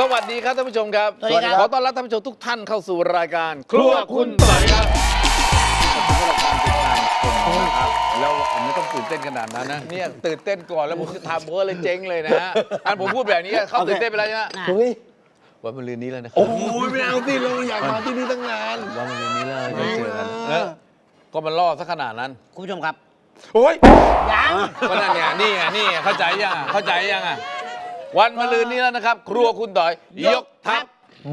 สวัสดีครับท่านผู้ชมครับ สวัสดีครับ ขอต้อนรับท่านผู้ชมทุกท่านเข้าสู่รายการ ครัวคุณต่อยครับขอบคุณสำหรับการติดตามชมนะครับแล้วผมไม่ต้องตื่นเต้นขนาดนั้นนะ เนี่ยตื่นเต้นก่อนแล้วผมจะทำเบอร์เลยเจ๊งเลยนะฮะอันผมพูดแบบนี้เขาตื่นเต้นไปแล้วใช่ไหมน่ะเฮ้ยวันมะรืนนี้แล้วนะครัโอ้บโหไม่เอาสิเราอยากมาที่นี่ตั้งนานวันมะรืนนี้แล้วจะเจอกันแล้วก็มันล่อสักขนาดนั้น คุณผู้ชมครับโอ้ยยังก็นั่นไงนี่ไงนี่ไงเข้าใจยังอะเข้าใจยังอะ วันมะรืนนี้แล้วนะครับ ครัวคุณต่อย ยกทัพ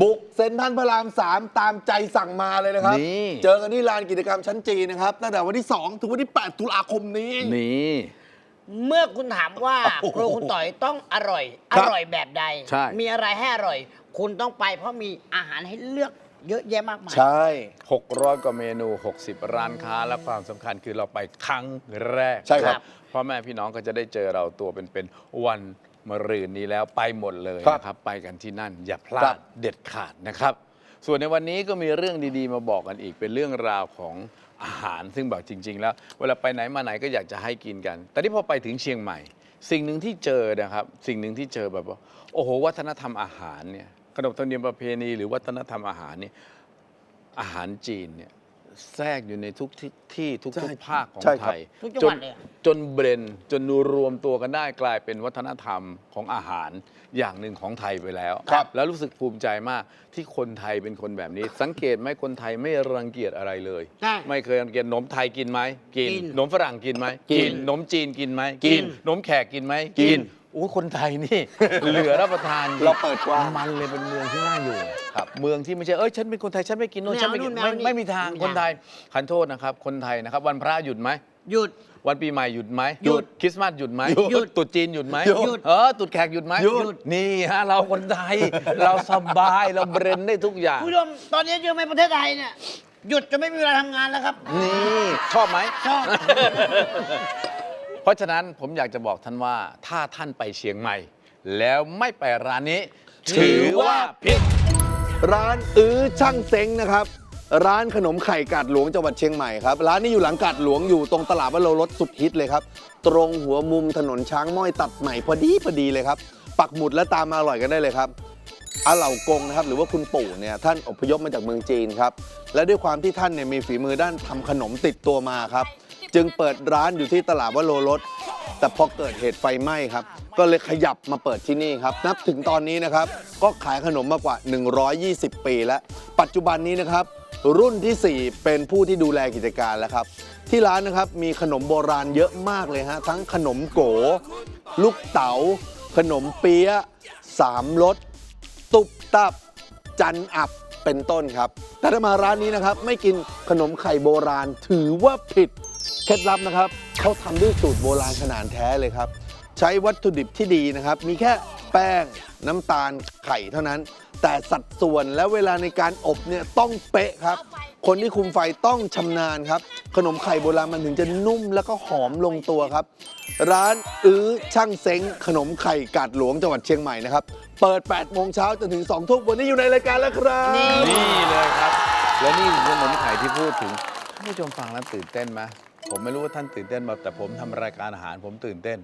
บุกเซ็นทรัลพระรามสามตามใจสั่งมาเลยนะครับ นี่ เจอกันที่ลานกิจกรรมชั้นจีนะครับ ตั้งแต่วันที่ 2 ถึงวันที่ 8 ตุลาคมนี้ นี่ เมื่อคุณถามว่าโอ้โหครัวคุณต่อยต้องอร่อยคอรับร่อยแบบใด ใช่ มีอะไรให้อร่อย คุณต้องไปเพราะมีอาหารให้เลือกเยอะแยะมากมาย ใช่ 600 กว่าเมนู 60 ร้านค้า และความสำคัญคือเราไปครั้งแรกใช่ครับ พ่อแม่พี่น้องก็จะได้เจอเราตัวเป็นๆวัน มะรืนนี้แล้วไปหมดเลยครับนะครับ ไปกันที่นั่น อย่าพลาครัดบ เด็ดขาดนะครับ ส่วนในวันนี้ก็มีเรื่องดีๆ มาบอกกันอีกเป็นเรื่องราวของอาหารซึ่งบอกจริง ๆ แล้ว เวลาไปไหนมาไหนก็อยากจะให้กินกัน แต่ที่พอไปถึงเชียงใหม่ สิ่งหนึ่งที่เจอนะครับ สิ่งหนึ่งที่เจอแบบว่าโอ้โห วัฒนธรรมอาหารเนี่ยขนบธรรมเนียมประเพณีหรือวัฒนธรรมอาหารเนี่ย อาหารจีนเนี่ย แทรกอยู่ในทุกที่ที่ทุกใช่ทุกภาคของใช่คไทรับ ยทุกจังจหวันดเลยอะ จนเบรนจนรวมตัวกันได้กลายเป็นวัฒนธรรมของอาหารอย่างหนึ่งของไทยไปแล้ว ครับ แล้วรู้สึกภูมิใจมากที่คนไทยเป็นคนแบบนี้ สังเกตไหมคนไทยไม่รังเกียจอะไรเลย ใช่ไม่เคยรังเกียจขนมไทยกินไหมกินกินขนมฝรั่งกินไหมกินขนมจีนกินไหมกินขนมแขกกินไหมกิน อู้คนไทยนี่ เหลือรับประทานเราเปิดกว้าง มันเลยเป็นเมืองที่น่าอยู่ครับเมืองที่ไม่ใช่เอ้ยฉันเป็นคนไทยฉันไม่กินโน่นไม่เอาฉันไม่กินนู่นไม่ไม่เอานี่ไม่มีทางไม่มีคนไทยทขันโทษนะครับ คนไทยนะครับ วันพระหยุดไหมหยุด วันปีใหม่หยุดไหมหยุดคริสต์มาสหยุดไหมหยุดตรุษจีนหยุดไหมหยุดเออตรุษแขกหยุดไหมหยุด นี่ฮะเราคนไทย เราสบายเราเบรนได้ทุกอย่างคุณผู้ชมตอนนี้เชื่อไหมประเทศไทยเนี่ยหยุดจะไม่มีเวลาทำงานแล้วครับ นี่ ชอบไหมชอบเพ ราะฉะนั้นผมอยากจะบอกท่านว่าถ้าท่านไปเชียงใหม่ แล้วไม่ไปร้านนี้ ถือว่าผิด ร้านอื้อช่างเซ้งนะครับ ร้านขนมไข่กาดหลวงจังหวัดเชียงใหม่ครับ ร้านนี้อยู่หลังกาดหลวงอยู่ตรงตลาดวัดโลรถสุดฮิตเลยครับ ตรงหัวมุมถนนช้างม้อยตัดใหม่พอดีพอดีเลยครับ ปักหมุดและตามมาอร่อยกันได้เลยครับ อาเหล่ากงนะครับหรือว่าคุณปู่เนี่ยท่านอพยพมาจากเมืองจีนครับ และด้วยความที่ท่านเนี่ยมีฝีมือด้านทำขนมติดตัวมาครับ จึงเปิดร้านอยู่ที่ตลาดวโลรถแต่พอเกิดเหตุไฟไหม้ครับ ก็เลยขยับมาเปิดที่นี่ครับ นับถึงตอนนี้นะครับ ก็ขายขนมมากว่า 120 ปีแล้ว ปัจจุบันนี้นะครับ รุ่นทีสี่4 เป็นผู้ที่ดูแลกิจการแล้วครับ ที่ร้านนะครับมีขนมโบราณเยอะมากเลยฮะ ทั้งขนมโก ลูกเต๋า ขนมเปี๊ยะสามรสตุบตับ จันอับเป็นต้นครับ แต่ถ้ามาร้านนี้นะครับ ไม่กินขนมไข่โบราณถือว่าผิด เคล็ดลับนะครับเขาทำด้วยสูตรโบราณขนาดแท้เลยครับ ใช้วัตถุดิบที่ดีนะครับ มีแค่แป้งน้ำตาลไข่เท่านั้น แต่สัดส่วนและเวลาในการอบเนี่ยต้องเป๊ะครับ คนที่คุมไฟต้องชำนาญครับ ขนมไข่โบราณมันถึงจะนุ่มแล้วก็หอมลงตัวครับ ร้านอื้อช่างเซ้งขนมไข่กาดหลวงจังหวัดเชียงใหม่นะครับ เปิด 8 โมงเช้าจนถึง 2 ทุ่มวันนี้อยู่ในรายการแล้วครับ นี่นี่เลยครับ และนี่คือขนมไข่ที่พูดถึงท่านผู้ชมฟังแล้วตื่นเต้นไหม ผมไม่รู้ว่าท่านตื่นเต้นมาแต่ผมทำรายการอาหารผมตื่นเต้น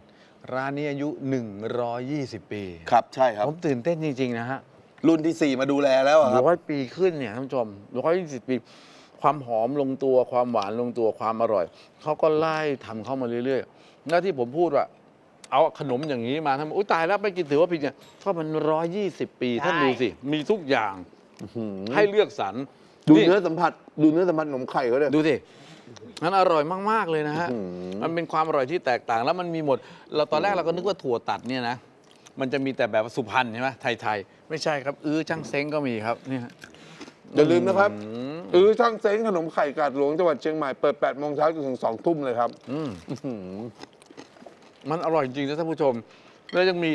ร้านนี้อายุ 120 ปี ครับ ใช่ครับ ผมตื่นเต้นจริง ๆ นะฮะรุ่นที่ 4 มาดูแลแล้วอะครับ ร้อยปีขึ้นเนี่ยท่านผู้ชมร้อยยี่สิบปี ความหอมลงตัวความหวานลงตัวความอร่อย เขาก็ไล่ทำเข้ามาเรื่อยๆ แล้วที่ผมพูดว่า เอาขนมอย่างนี้มาทำอุ้ยตายแล้วไม่กินถือว่าผิดเนี่ยเพราะมันร้อยยี่สิบปี ท่านใช่ดูสิ มีทุกอย่าง ให้เลือกสรร ดูนี่เนื้อสัมผัส ดูเนื้อสัมผัสขนมไข่เขาเลย ดูสิมันอร่อยมาก ๆ เลยนะฮะอื้อหือมันเป็นความอร่อยที่แตกต่างแล้วมันมีหมด เราตอนแรกเราก็นึกว่าถั่วตัดเนี่ยนะ มันจะมีแต่แบบสุพรรณใช่ไหมไทย ๆ ไม่ใช่ครับ อื้อช่างเซ้งก็มีครับเนี่ยอย่าลืมนะครับมเออช่างเซ้งขนมไข่กาดหลวงจังหวัดเชียงใหม่เปิด8โมงเช้าจนถึง2ทุ่มเลยครับอืมมันอร่อยจริงนะท่านผู้ชม แล้วยังมี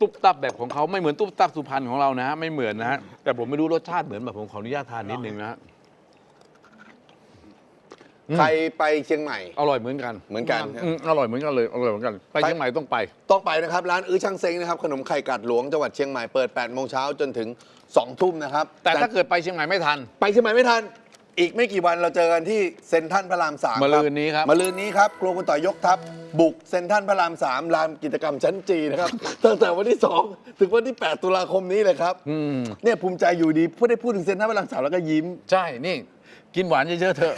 ตุ๊บตับแบบของเขาไม่เหมือนตุ๊บตับสุพรรณของเรานะฮะไม่เหมือนนะฮะแต่ผมไม่รู้รสชาติเหมือนแบบผมขออนุญาตทานนิดนึงนะฮะอืมใครไปเชียงใหม่ อร่อยเหมือนกันเหมือนกัน อืมอร่อยเหมือนกันเลยอร่อยเหมือนกันไปเชียงใหม่ต้องไป ต้องไปนะครับ ร้านอื้อช่างเซ้งนะครับ ขนมไข่กาดหลวงจังหวัดเชียงใหม่เปิด8โมงเช้าจนถึง2ทุ่มนะครับแต่ถ้าเกิดไปเชียงใหม่ไม่ทัน ไปเชียงใหม่ไม่ทัน อีกไม่กี่วันเราเจอกันที่เซ็นทรัลพระรามสามมะรืนนี้ครับ มะรืนนี้ครับครัวคุณต่อยยกทัพบุกเซ็นทรัลพระรามสามลานกิจกรรมชั้นจีนะครับ ตั้งแต่วันที่ 2 ถึงวันที่ 8 ตุลาคมนี้เลยครับอืมเนี่ยภูมิใจอยู่ดีพูดได้พูดถึงเซ็นทรัลพระรามสามแล้วก็ยิ้ม ใช่ นี่ กินหวานเยอะๆเถอะ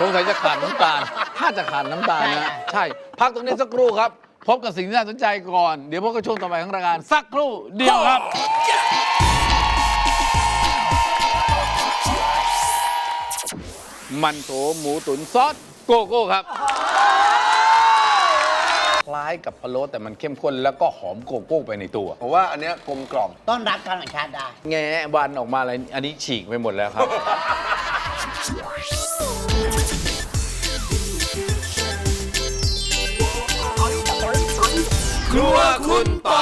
สงสัยจะขาดน้ำตาล ถ้าจะขาดน้ำตาลนะ ใช่ พักตรงนี้สักครู่ครับ พบกับสิ่งที่น่าสนใจก่อน เดี๋ยวพบกับช่วงต่อไปของรายการสักครู่เดียวครับ มันโถหมูตุ๋นซอสโกโก้ครับ คล้ายกับพะโล้แต่มันเข้มข้นแล้วก็หอมโกโก้ไปในตัว ผมว่าอันเนี้ยกลมกล่อม ต้อนรับการแข่งชาติได้ แงะวันออกมาอะไร อันนี้ฉีกไปหมดแล้วครับ ครัวคุณปอย